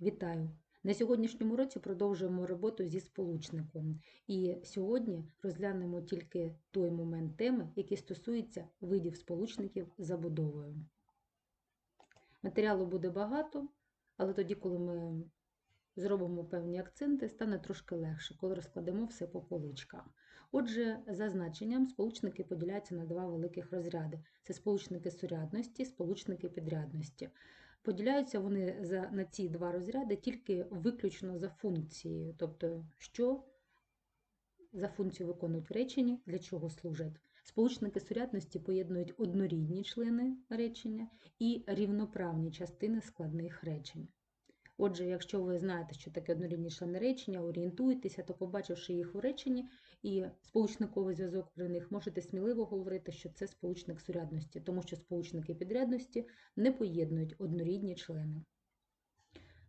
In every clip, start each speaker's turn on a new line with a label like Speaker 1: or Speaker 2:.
Speaker 1: Вітаю! На сьогоднішньому році продовжуємо роботу зі сполучником. І сьогодні розглянемо тільки той момент теми, який стосується видів сполучників забудовою. Матеріалу буде багато, але тоді, коли ми зробимо певні акценти, стане трошки легше, коли розкладемо все по поличках. Отже, за значенням сполучники поділяються на два великих розряди: це сполучники сурядності, сполучники підрядності. Поділяються вони за, на ці два розряди тільки виключно за функцією, тобто, що за функцію виконують в реченні, для чого служать. Сполучники сурядності поєднують однорідні члени речення і рівноправні частини складних речень. Отже, якщо ви знаєте, що таке однорідні члени речення, орієнтуєтеся, то побачивши їх у реченні і сполучниковий зв'язок при них, можете сміливо говорити, що це сполучник сурядності, тому що сполучники підрядності не поєднують однорідні члени.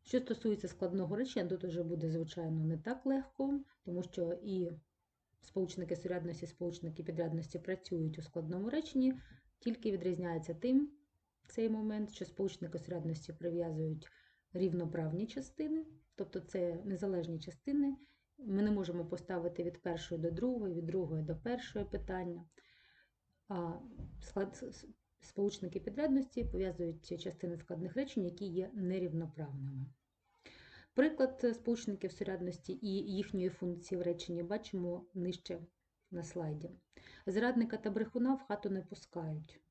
Speaker 1: Що стосується складного речення, тут вже буде, звичайно, не так легко, тому що і сполучники сурядності, і сполучники підрядності працюють у складному реченні, тільки відрізняється тим цей момент, що сполучники сурядності прив'язують рівноправні частини, тобто це незалежні частини. Ми не можемо поставити від першої до другої, від другої до першої питання. А сполучники підрядності пов'язують частини складних речень, які є нерівноправними. Приклад сполучників сурядності і їхньої функції в реченні бачимо нижче на слайді. Зрадника та брехуна в хату не пускають.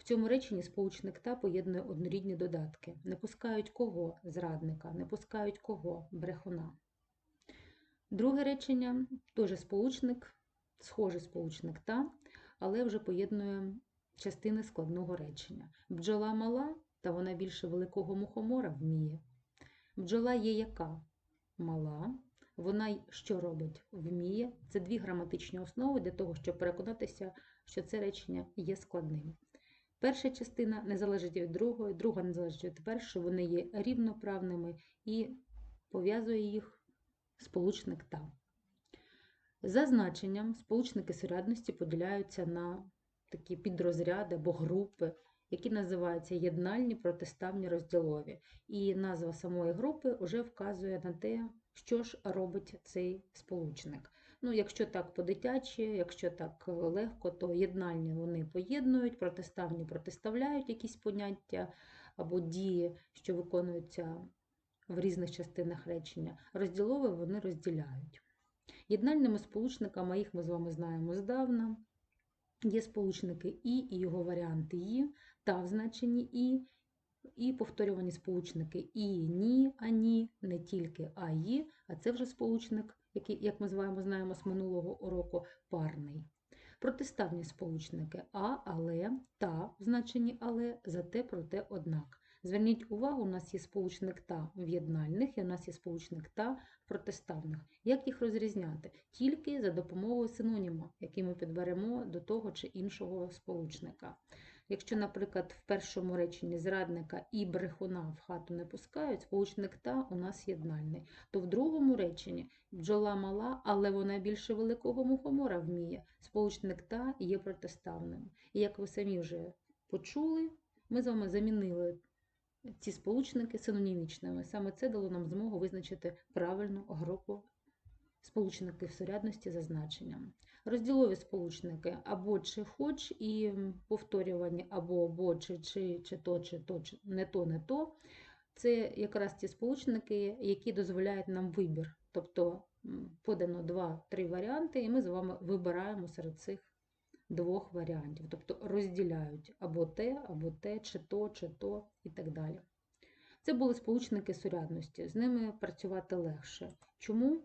Speaker 1: В цьому реченні сполучник та поєднує однорідні додатки. Не пускають кого зрадника, не пускають кого брехуна. Друге речення теж сполучник, схожий сполучник та, але вже поєднує частини складного речення. Бджола мала, та вона більше великого мухомора вміє. Бджола є яка? Мала. Вона що робить? Вміє. Це дві граматичні основи для того, щоб переконатися, що це речення є складним. Перша частина не залежить від другої, друга не залежить від першої, вони є рівноправними і пов'язує їх сполучник та. За значенням сполучники сурядності поділяються на такі підрозряди або групи, які називаються єднальні, протиставні, розділові. І назва самої групи вже вказує на те, що ж робить цей сполучник. Ну, якщо так по-дитячі, якщо так легко, то єднальні вони поєднують, протиставні протиставляють якісь поняття або дії, що виконуються в різних частинах речення. Розділові вони розділяють. Єднальними сполучниками, їх ми з вами знаємо здавна, є сполучники І і його варіанти І, та в значенні І, і повторювані сполучники І, ні, а ні, не тільки а і, а це вже сполучник, який, як ми з вами знаємо з минулого уроку, парний. Протиставні сполучники а, але, та в значенні але, зате, проте, однак. Зверніть увагу, у нас є сполучник та в єднальних, і у нас є сполучник та в протиставних. Як їх розрізняти? Тільки за допомогою синоніма, який ми підберемо до того чи іншого сполучника. Якщо, наприклад, в першому реченні зрадника і брехуна в хату не пускають, сполучник та у нас єднальний, то в другому реченні бджола мала, але вона більше великого мухомора вміє. Сполучник та є протиставним. І як ви самі вже почули, ми з вами замінили ці сполучники синонімічними. Саме це дало нам змогу визначити правильну групу сполучників сурядності за значенням. Розділові сполучники або чи хоч і повторювані або або чи, чи, чи то, чи то, чи не то, не то. Це якраз ті сполучники, які дозволяють нам вибір. Тобто подано два-три варіанти, і ми з вами вибираємо серед цих двох варіантів. Тобто розділяють або те, або те, чи то, чи то і так далі. Це були сполучники сурядності, з ними працювати легше. Чому?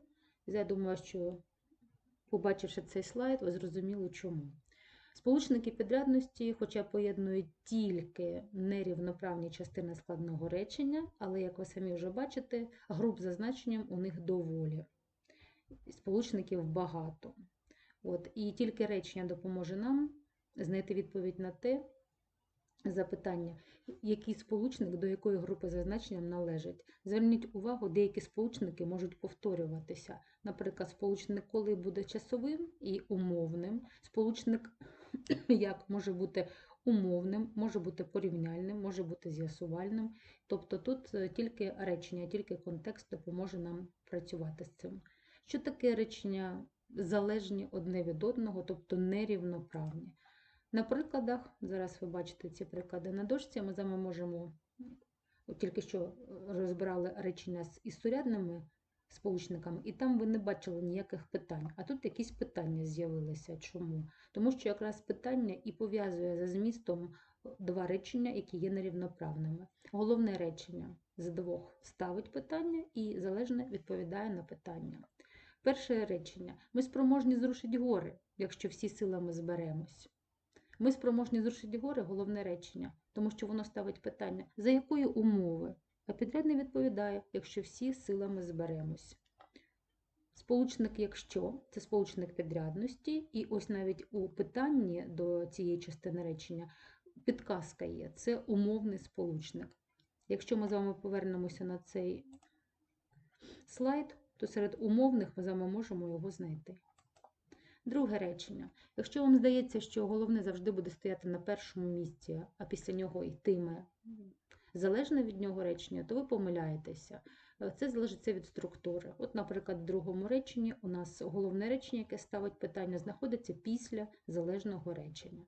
Speaker 1: Я думаю, що, побачивши цей слайд, ви зрозуміли чому. Сполучники підрядності, хоча поєднують тільки нерівноправні частини складного речення, але, як ви самі вже бачите, груп за значенням у них доволі. Сполучників багато. От, І тільки речення допоможе нам знайти відповідь на те запитання, який сполучник до якої групи за значенням належить. Зверніть увагу, деякі сполучники можуть повторюватися. Наприклад, сполучник коли буде часовим і умовним, сполучник як може бути умовним, може бути порівняльним, може бути з'ясувальним. Тобто тут е, тільки речення, тільки контекст допоможе нам працювати з цим. Що таке речення залежні одне від одного, тобто нерівноправні? На прикладах, зараз ви бачите ці приклади на дошці, ми з вами можемо, от тільки що е, розбирали речення з історядними сполучниками, і там ви не бачили ніяких питань. А тут якісь питання з'явилися. Чому? Тому що якраз питання і пов'язує за змістом два речення, які є нерівноправними. Головне речення з двох ставить питання і залежне відповідає на питання. Перше речення: ми спроможні зрушити гори, якщо всі силами зберемось. Ми спроможні зрушити гори головне речення, тому що воно ставить питання, за якої умови? А підрядний відповідає, якщо всі силами зберемось. Сполучник якщо це сполучник підрядності, і ось навіть у питанні до цієї частини речення підказка є це умовний сполучник. Якщо ми з вами повернемося на цей слайд, то серед умовних ми з вами можемо його знайти. Друге речення. Якщо вам здається, що головне завжди буде стояти на першому місці, а після нього йтиме залежне від нього речення, то ви помиляєтеся. Е, Це залежить від структури. От, наприклад, в другому реченні у нас головне речення, яке ставить питання, знаходиться після залежного речення.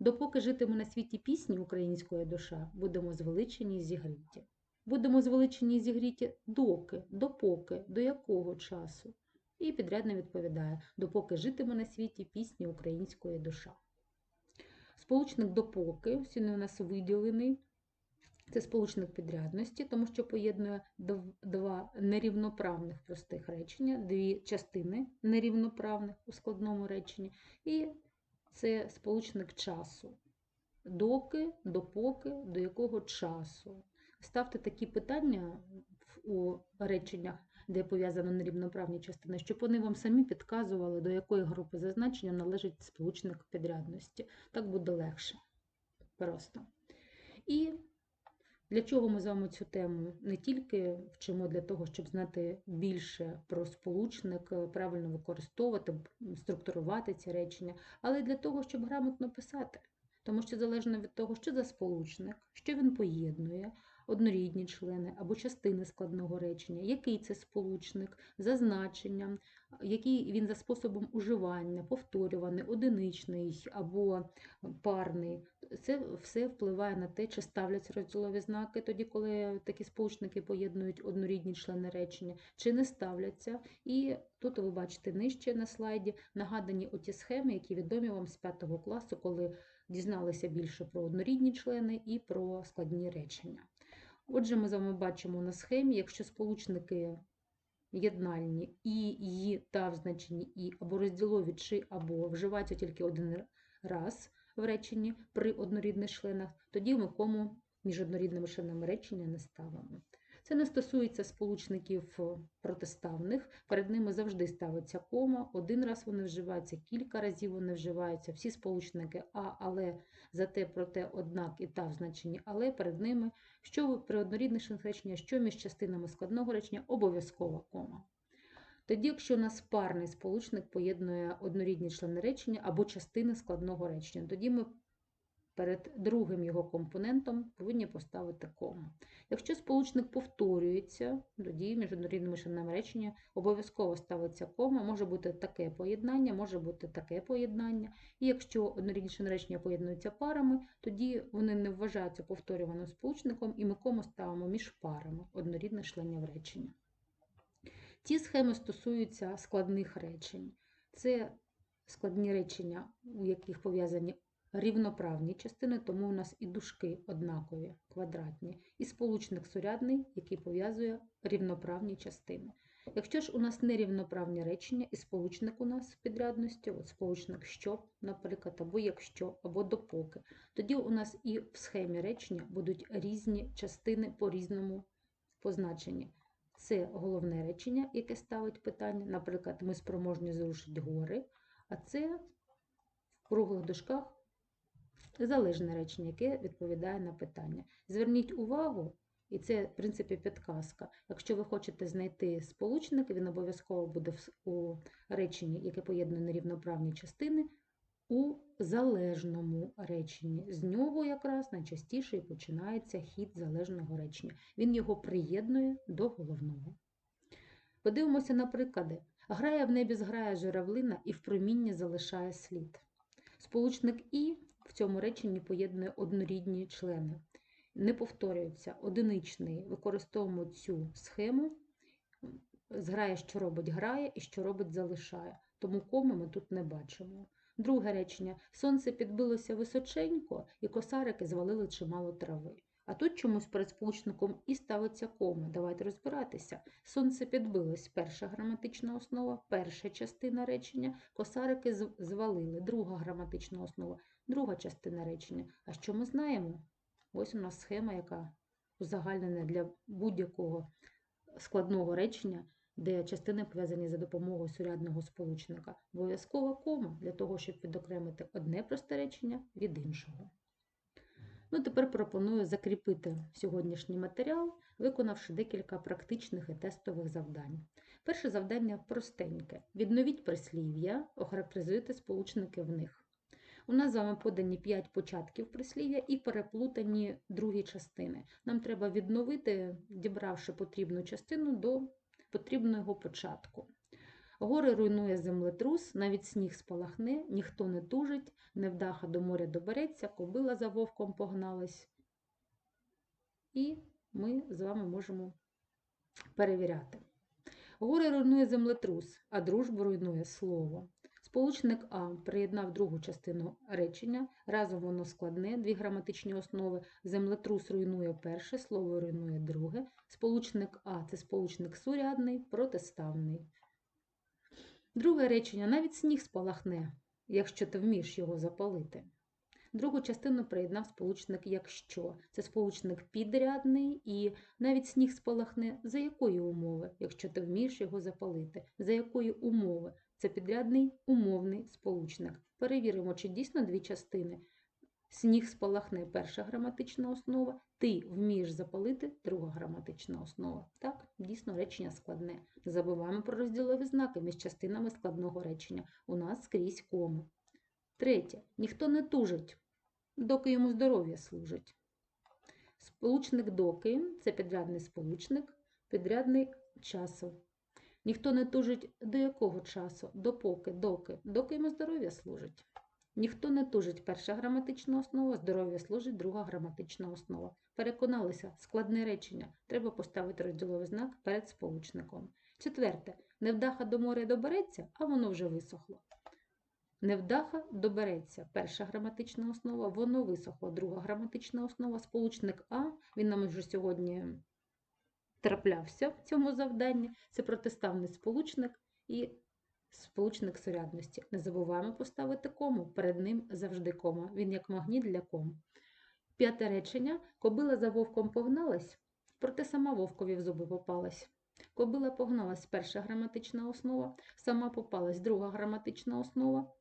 Speaker 1: Допоки житиме на світі пісні української душа, будемо звеличені і зігріті. Будемо звеличені і зігріті доки, допоки, до якого часу. І підрядний відповідає, допоки житиме на світі пісні української душа. Сполучник допоки, ось він у нас виділений, це сполучник підрядності, тому що поєднує два нерівноправних простих речення, дві частини нерівноправних у складному реченні, і це сполучник часу. Доки, допоки, до якого часу. Ставте такі питання у реченнях, де пов'язано нерівноправні частини, щоб вони вам самі підказували, до якої групи зазначення належить сполучник підрядності. Так буде легше. Просто. І для чого ми з вами цю тему не тільки вчимо для того, щоб знати більше про сполучник, е, правильно використовувати, структурувати ці речення, але й для того, щоб грамотно писати. Тому що залежно від того, що за сполучник, що він поєднує, однорідні члени або частини складного речення, який це сполучник, за значенням, який він за способом уживання, повторюваний, одиничний або парний. Це все впливає на те, чи ставляться розділові знаки тоді, коли такі сполучники поєднують однорідні члени речення, чи не ставляться. І тут ви бачите нижче на слайді нагадані оті схеми, які відомі вам з 5 класу, коли дізналися більше про однорідні члени і про складні речення. Отже, ми з вами бачимо на схемі, якщо сполучники єднальні і, «і» та в значенні і, або розділові чи або вживаються тільки один раз в реченні при однорідних членах, тоді ми кому між однорідними членами речення не ставимо. Це не стосується сполучників е, протиставних, перед ними завжди ставиться кома, один раз вони вживаються, кілька разів вони вживаються, всі сполучники а, але, зате, проте, однак і та в значенні але перед ними, що при однорідних речення, що між частинами складного речення обов'язкова кома. Тоді, якщо у нас парний сполучник поєднує однорідні члени речення або частини складного речення, тоді ми перед другим його компонентом повинні поставити кому. Якщо сполучник повторюється, тоді між однорідними членами речення обов'язково ставиться кома, може бути таке поєднання, може бути таке поєднання. І якщо однорідні члени речення поєднуються парами, тоді вони не вважаються повторюваним сполучником, і ми кому ставимо між парами однорідних членів речення. Ці схеми стосуються складних речень. Це складні речення, у яких пов'язані рівноправні частини, тому у нас і дужки однакові, квадратні, і сполучник сурядний, який пов'язує рівноправні частини. Якщо ж у нас нерівноправні речення, і сполучник у нас в підрядності, от сполучник що, наприклад, або якщо, або допоки, тоді у нас і в схемі речення будуть різні частини по-різному позначені. Це головне речення, яке ставить питання. Наприклад, ми спроможні зрушити гори, а це в круглих дужках залежне речення, яке відповідає на питання. Зверніть увагу, і це, в принципі, підказка. Якщо ви хочете знайти сполучник, він обов'язково буде у реченні, яке поєднує нерівноправні частини, у залежному реченні. З нього якраз найчастіше і починається хід залежного речення. Він його приєднує до головного. Подивимося на приклади. Грає в небі зграє журавлина і в промінні залишає слід. Сполучник І в цьому реченні поєднує однорідні члени. Не повторюється одиничний. Використовуємо цю схему. Зграє, що робить грає і що робить залишає. Тому коми ми тут не бачимо. Друге речення. Сонце підбилося височенько, і косарики звалили чимало трави. А тут чомусь перед сполучником і ставиться кома. Давайте розбиратися. Сонце підбилось. Перша граматична основа, перша частина речення. Косарики звалили. Друга граматична основа, друга частина речення. А що ми знаємо? Ось у нас схема, яка узагальнена для будь-якого складного речення, де частини пов'язані за допомогою сурядного сполучника. Обов'язкова кома для того, щоб відокремити одне просте речення від іншого. Ну, тепер пропоную закріпити сьогоднішній матеріал, виконавши декілька практичних і тестових завдань. Перше завдання простеньке. Відновіть прислів'я, охарактеризуйте сполучники в них. У нас з вами подані 5 початків прислів'я і переплутані другі частини. Нам треба відновити, дібравши потрібну частину до потрібного початку. Гори руйнує землетрус, навіть сніг спалахне, ніхто не тужить, невдаха до моря добереться, кобила за вовком погналась. І ми з вами можемо перевіряти. Гори руйнує землетрус, а дружбу руйнує слово. Сполучник А приєднав другу частину речення. Разом воно складне, дві граматичні основи. Землетрус руйнує перше, слово руйнує друге. Сполучник А це сполучник сурядний, протиставний. Друге речення навіть сніг спалахне, якщо ти вмієш його запалити. Другу частину приєднав сполучник якщо. Це сполучник підрядний і навіть сніг спалахне. За якої умови, якщо ти вмієш його запалити? За якої умови? Це підрядний умовний сполучник. Перевіримо, чи дійсно дві частини. Сніг спалахне перша граматична основа, ти вмієш запалити друга граматична основа. Так, дійсно речення складне. Не забуваємо про розділові знаки між частинами складного речення. У нас скрізь коми. Третє. Ніхто не тужить, доки йому здоров'я служить. Сполучник доки це підрядний сполучник, підрядний часу. Ніхто не тужить до якого часу? Допоки, доки, доки йому здоров'я служить. Ніхто не тужить перша граматична основа, здоров'я служить друга граматична основа. Переконалися, складне речення. Треба поставити розділовий знак перед сполучником. Четверте. Невдаха до моря добереться, а воно вже висохло. Невдаха добереться. Перша граматична основа, воно висохло. Друга граматична основа, сполучник А, він нам вже сьогодні траплявся в цьому завданні. Це протиставний сполучник і сполучник сурядності. Не забуваємо поставити кому. Перед ним завжди кома. Він як магніт для ком. П'яте речення. Кобила за вовком погналась, проте сама вовкові в зуби попалась. Кобила погналась перша граматична основа, сама попалась друга граматична основа.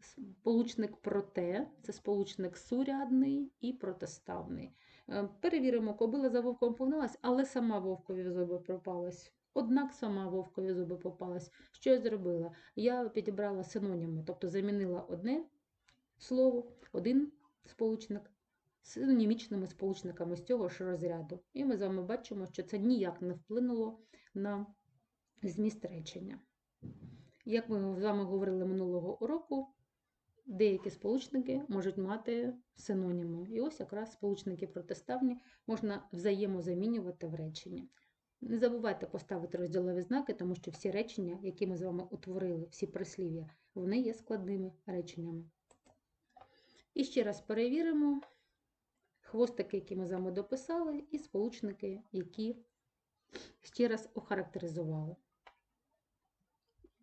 Speaker 1: Сполучник проте це сполучник сурядний і протиставний. Е, Перевіримо, кобила за вовком погналась, але сама вовкові зуби пропалась. Однак сама вовкові зуби попалась. Що я зробила? Я підібрала синоніми, тобто замінила одне слово, один сполучник синонімічними сполучниками з цього ж розряду. І ми з вами бачимо, що це ніяк не вплинуло на зміст речення. Як ми з вами говорили минулого уроку, деякі сполучники можуть мати синоніми. І ось якраз сполучники протиставні можна взаємозамінювати в реченні. Не забувайте поставити розділові знаки, тому що всі речення, які ми з вами утворили, всі прислів'я, вони є складними реченнями. І ще раз перевіримо хвостики, які ми з вами дописали, і сполучники, які ще раз охарактеризували.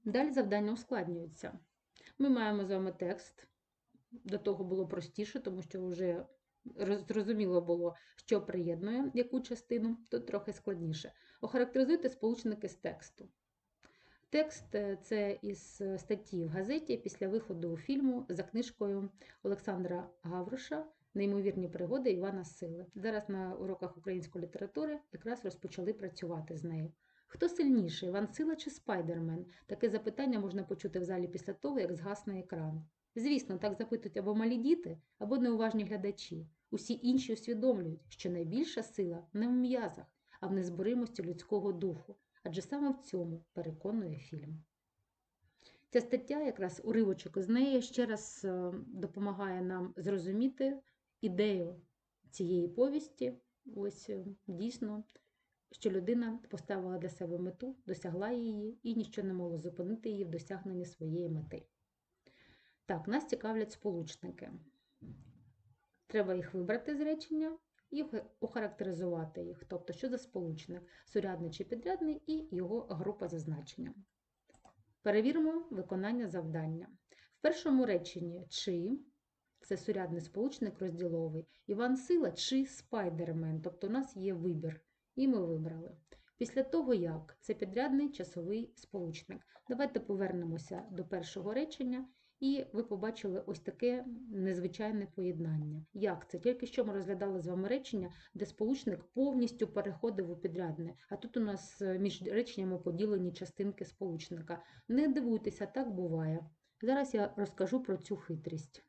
Speaker 1: Далі завдання ускладнюються. Ми маємо з вами текст. До того було простіше, тому що вже зрозуміло було, що приєднує яку частину, тут трохи складніше. Охарактеризуйте сполучники з тексту. Текст е, це із е, статті в газеті після виходу фільму за книжкою Олександра Гавроша Неймовірні пригоди Івана Сили. Зараз на уроках української літератури якраз розпочали працювати з нею. Хто сильніший, Іван Сила чи Спайдермен? Таке запитання можна почути в залі після того, як згасне екран. Звісно, так запитують або малі діти, або неуважні глядачі. Усі інші усвідомлюють, що найбільша сила не в м'язах, а в незборимості людського духу, адже саме в цьому переконує фільм. Ця стаття, якраз уривочок з неї, ще раз е, допомагає нам зрозуміти ідею цієї повісті. Ось е, дійсно, що людина поставила для себе мету, досягла її, і ніщо не могло зупинити її в досягненні своєї мети. Так, нас цікавлять сполучники. Треба їх вибрати з речення і охарактеризувати їх. Тобто, що за сполучник, сурядний чи підрядний, і його група за значенням. Перевіримо виконання завдання. В першому реченні чи це сурядний сполучник розділовий. Іван Сила чи спайдермен, тобто у нас є вибір, і ми вибрали. Після того, як це підрядний часовий сполучник. Давайте повернемося до першого речення, і ви побачили ось таке незвичайне поєднання. Як це? Тільки що ми розглядали з вами речення, де сполучник повністю переходив у підрядне, а тут у нас е, між реченнями поділені частинки сполучника. Не дивуйтеся, так буває. Зараз я розкажу про цю хитрість.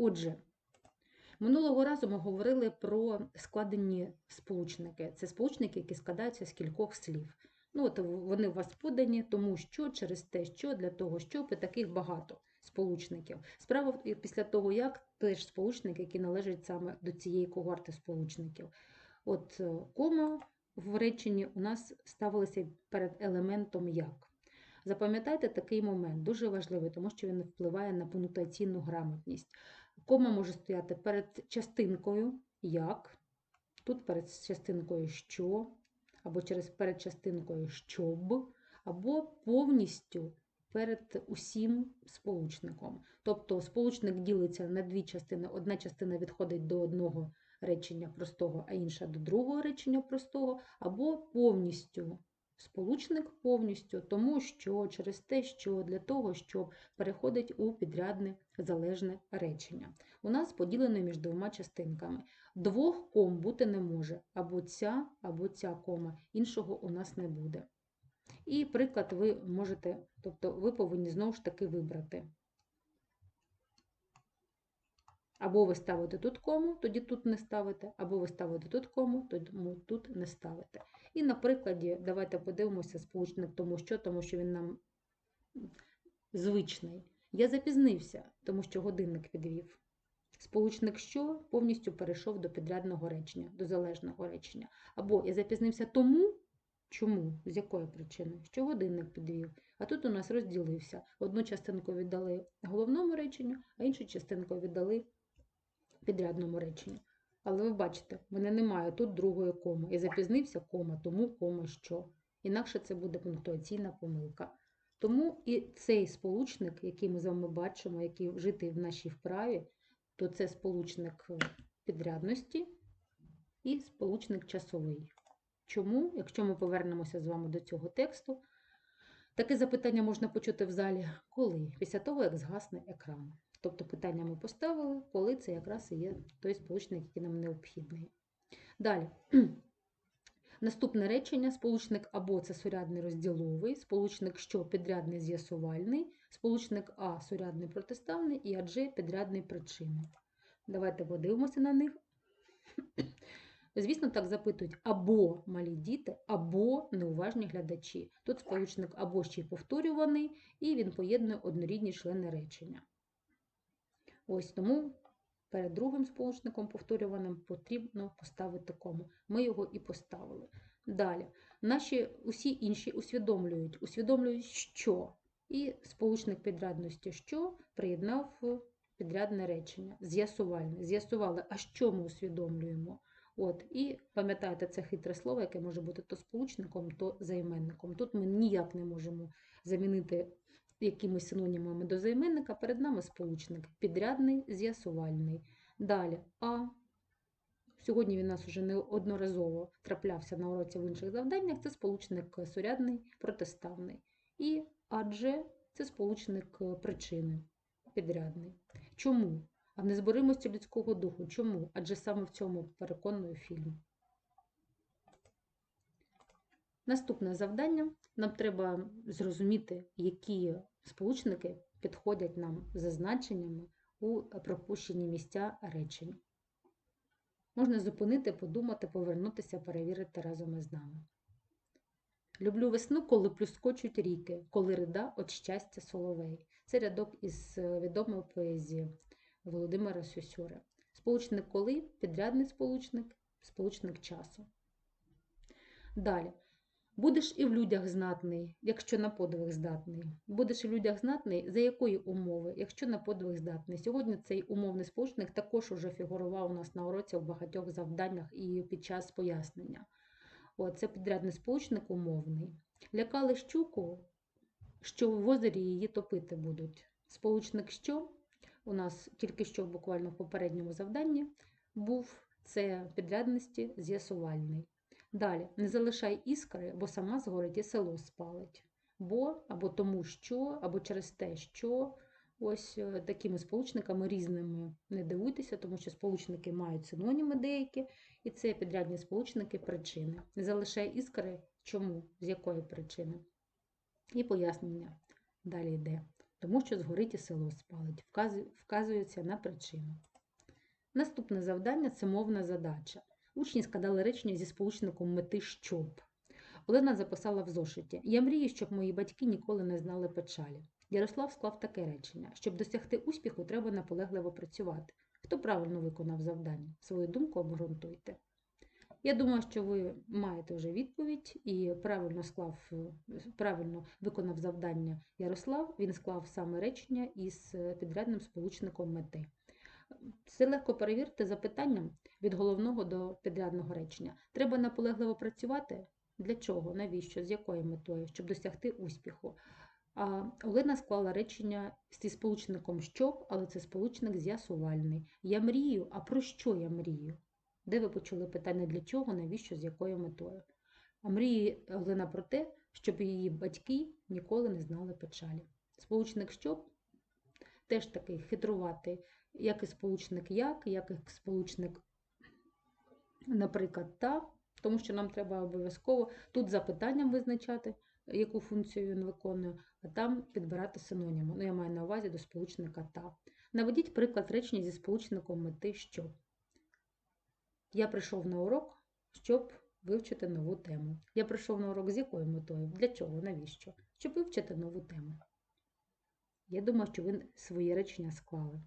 Speaker 1: Отже, минулого разу ми говорили про складені сполучники. Це сполучники, які складаються з кількох слів. Ну, от Вони у вас подані, тому що, через те, що, для того, щоб і таких багато сполучників. Справа після того, як теж сполучник, який належить саме до цієї когорти сполучників. От е, кома в реченні у нас ставилася перед елементом як. Запам'ятайте такий момент, дуже важливий, тому що він впливає на пунктуаційну грамотність. Кома може стояти перед частинкою як, тут перед частинкою що, або через перед частинкою щоб, або повністю перед усім сполучником. Тобто сполучник ділиться на дві частини. Одна частина відходить до одного речення простого, а інша до другого речення простого, або повністю сполучник повністю, тому що через те, що для того, щоб переходить у підрядне залежне речення. У нас поділено між двома частинками. Двох ком бути не може, або ця, або ця кома, іншого у нас не буде. І приклад ви можете, тобто ви повинні знову ж таки вибрати. Або ви ставите тут кому, тоді тут не ставите, або ви ставите тут кому, тоді тут не ставите. І на прикладі давайте подивимося сполучник тому що, тому що він нам звичний. Я запізнився, тому що годинник підвів. Сполучник що повністю перейшов до підрядного речення, до залежного речення. Або я запізнився тому, чому, з якої причини, що годинник підвів. А тут у нас розділився. Одну частинку віддали головному реченню, а іншу частинку віддали підрядному реченню. Але ви бачите, в мене немає тут другої коми. Я запізнився кома, тому кома що. Інакше це буде пунктуаційна помилка. Тому і цей сполучник, який ми з вами бачимо, який вжитий в нашій вправі, то це сполучник підрядності і сполучник часовий. Чому, якщо ми повернемося з вами до цього тексту, таке запитання можна почути в залі коли? Після того, як згасне екран. Тобто питання ми поставили, коли це якраз і є той сполучник, який нам необхідний. Далі. Наступне речення: сполучник або це сурядний розділовий, сполучник що підрядний з'ясувальний, сполучник А сурядний протиставний і адже підрядний причинний. Давайте подивимося на них. Звісно, так запитують або малі діти, або неуважні глядачі. Тут сполучник або ще й повторюваний, і він поєднує однорідні члени речення. Ось тому перед другим сполучником повторюваним потрібно поставити кому. Ми його і поставили. Далі, наші усі інші усвідомлюють, усвідомлюють, що. І сполучник підрядності, що приєднав підрядне речення, з'ясувальне. З'ясували, а що ми усвідомлюємо? От, І пам'ятаєте, це хитре слово, яке може бути то сполучником, то займенником. Тут ми ніяк не можемо замінити якимись синонімами до займенника, перед нами сполучник підрядний, з'ясувальний. Далі А. Сьогодні він у нас вже неодноразово траплявся на уроці в інших завданнях. Це сполучник сурядний, протиставний. І адже це сполучник причини підрядний. Чому? а в незборимості людського духу. Чому? Адже саме в цьому переконує фільм. Наступне завдання. Нам треба зрозуміти, які сполучники підходять нам за значеннями у пропущені місця речень. Можна зупинити, подумати, повернутися, перевірити разом із нами. Люблю весну, коли плюскочуть ріки, коли рида от щастя соловей. Це рядок із відомої поезії Володимира Сюсюри. Сполучник коли, підрядний сполучник, сполучник часу. Далі. Будеш і в людях знатний, якщо на подвиг здатний. Будеш і в людях знатний, за якої умови, якщо на подвиг здатний. Сьогодні цей умовний сполучник також уже фігурував у нас на уроці в багатьох завданнях і під час пояснення. О, це підрядний сполучник умовний. Лякали щуку, що в озері її топити будуть. Сполучник що у нас тільки що буквально в попередньому завданні був це підрядності з'ясувальний. Далі, не залишай іскри, бо сама згорить і село спалить. Бо або тому що, або через те, що ось е, такими сполучниками різними не дивуйтеся, тому що сполучники мають синоніми деякі, і це підрядні сполучники причини. Не залишай іскри, чому, з якої причини. І пояснення далі йде. Тому що згорить і село спалить, вказується на причину. Наступне завдання це мовна задача. Учні складали речення зі сполучником мети щоб. Олена записала в зошиті: Я мрію, щоб мої батьки ніколи не знали печалі. Ярослав склав таке речення: щоб досягти успіху, треба наполегливо працювати. Хто правильно виконав завдання? Свою думку обґрунтуйте. Я думаю, що ви маєте вже відповідь і правильно склав, правильно виконав завдання Ярослав. Він склав саме речення із підрядним сполучником мети. Це легко перевірити запитанням від головного до підрядного речення. Треба наполегливо працювати. Для чого? Навіщо? З якою метою? Щоб досягти успіху. А Олена склала речення зі сполучником щоб, але це сполучник з'ясувальний. Я мрію, а про що я мрію? Де ви почули питання для чого, навіщо, з якою метою? А мріє Олена про те, щоб її батьки ніколи не знали печалі. Сполучник щоб теж такий хитруватий, як і сполучник як, як і сполучник, наприклад, та, тому що нам треба обов'язково тут запитанням визначати, яку функцію він виконує, а там підбирати синоніми. Ну, я маю на увазі до сполучника та. Наведіть приклад речення зі сполучником мети що. Я прийшов на урок, щоб вивчити нову тему. Я прийшов на урок з якою метою? Для чого? Навіщо? Щоб вивчити нову тему. Я думаю, що ви свої речення склали.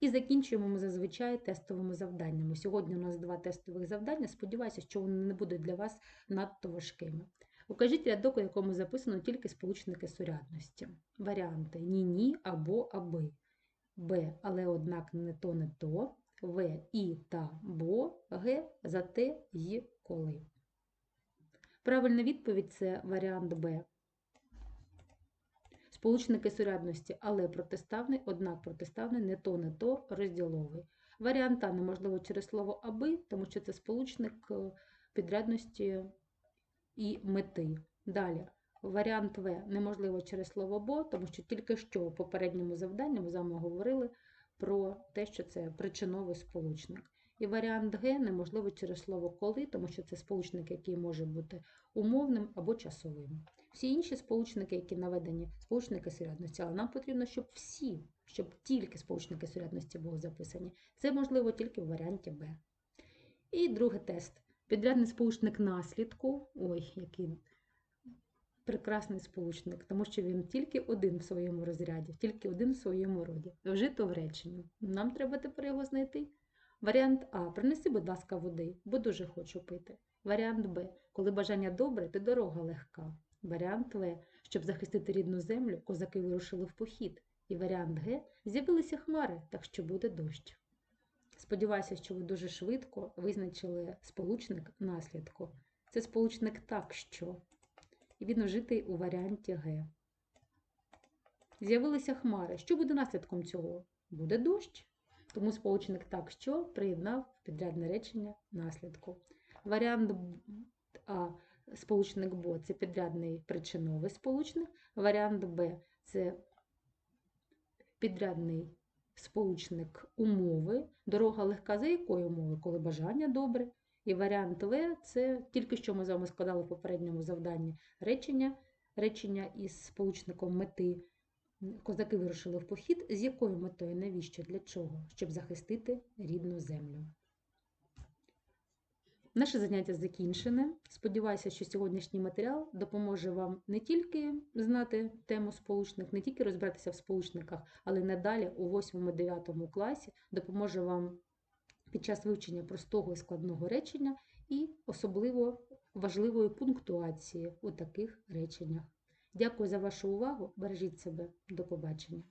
Speaker 1: І закінчуємо ми зазвичай тестовими завданнями. Сьогодні у нас два тестових завдання. Сподіваюся, що вони не будуть для вас надто важкими. Укажіть рядок, у якому записано тільки сполучники сурядності. Варіанти ні-ні або аби. Б, але однак не то, не то. В, і та бо, Г, зате, й коли. Правильна відповідь це варіант Б. Сполучники сурядності, але протиставний, однак протиставний не то, не то розділовий. Варіант А неможливо через слово аби, тому що це сполучник е, підрядності і мети. Далі. Варіант В неможливо через слово бо, тому що тільки що у попередньому завданні ми з вами говорили про те, що це причиновий сполучник. І варіант Г неможливо через слово коли, тому що це сполучник, який може бути умовним або часовим. Всі інші сполучники, які наведені, сполучники сурядності, але нам потрібно, щоб всі, щоб тільки сполучники сурядності були записані. Це можливо тільки в варіанті Б. І другий тест. Підрядний сполучник наслідку. Ой, який прекрасний сполучник, тому що він тільки один в своєму розряді, тільки один в своєму роді. Вжито в реченні. Нам треба тепер його знайти. Варіант А. Принеси, будь ласка, води, бо дуже хочу пити. Варіант Б. Коли бажання добре, то дорога легка. Варіант В. Щоб захистити рідну землю, козаки вирушили в похід. І варіант Г. З'явилися хмари, так що буде дощ. Сподіваюся, що ви дуже швидко визначили сполучник наслідку. Це сполучник так що. І він вжитий у варіанті Г. З'явилися хмари. Що буде наслідком цього? Буде дощ. Тому сполучник так що приєднав підрядне речення наслідку. Варіант А сполучник Бо це підрядний причиновий сполучник. Варіант Б це підрядний сполучник умови, дорога легка за якої умови, коли бажання добре. І варіант В це тільки що ми з вами складали в попередньому завданні речення, речення із сполучником мети. Козаки вирушили в похід. З якою метою? Навіщо? Для чого? Щоб захистити рідну землю. Наше заняття закінчене. Сподіваюся, що сьогоднішній матеріал допоможе вам не тільки знати тему сполучник, не тільки розбиратися в сполучниках, але й надалі у 8-9 класі допоможе вам під час вивчення простого і складного речення і особливо важливої пунктуації у таких реченнях. Дякую за вашу увагу. Бережіть себе. До побачення.